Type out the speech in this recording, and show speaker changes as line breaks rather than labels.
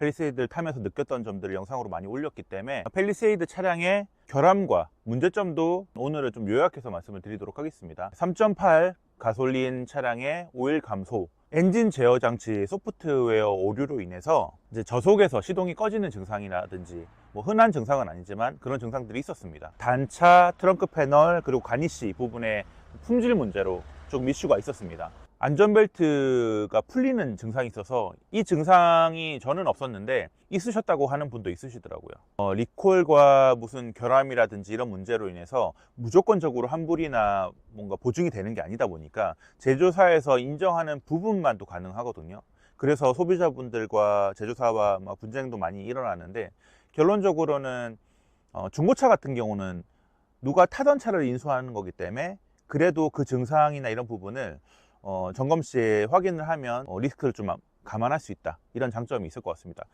펠리세이드를 타면서 느꼈던 점들을 영상으로 많이 올렸기 때문에 펠리세이드 차량의 결함과 문제점도 오늘은 좀 요약해서 말씀을 드리도록 하겠습니다. 3.8 가솔린 차량의 오일 감소, 엔진 제어 장치 소프트웨어 오류로 인해서 이제 저속에서 시동이 꺼지는 증상이라든지 뭐 흔한 증상은 아니지만 그런 증상들이 있었습니다. 단차, 트렁크 패널 그리고 가니시 부분에 품질 문제로 조금 이슈가 있었습니다. 안전벨트가 풀리는 증상이 있어서 이 증상이 저는 없었는데 있으셨다고 하는 분도 있으시더라고요. 어, 리콜과 무슨 결함이라든지 이런 문제로 인해서 무조건적으로 환불이나 뭔가 보증이 되는 게 아니다 보니까 제조사에서 인정하는 부분만 또 가능하거든요. 그래서 소비자분들과 제조사와 막 분쟁도 많이 일어나는데 결론적으로는 어, 중고차 같은 경우는 누가 타던 차를 인수하는 거기 때문에 그래도 그 증상이나 이런 부분을 어, 점검 시에 확인을 하면 어, 리스크를 좀 감안할 수 있다. 이런 장점이 있을 것 같습니다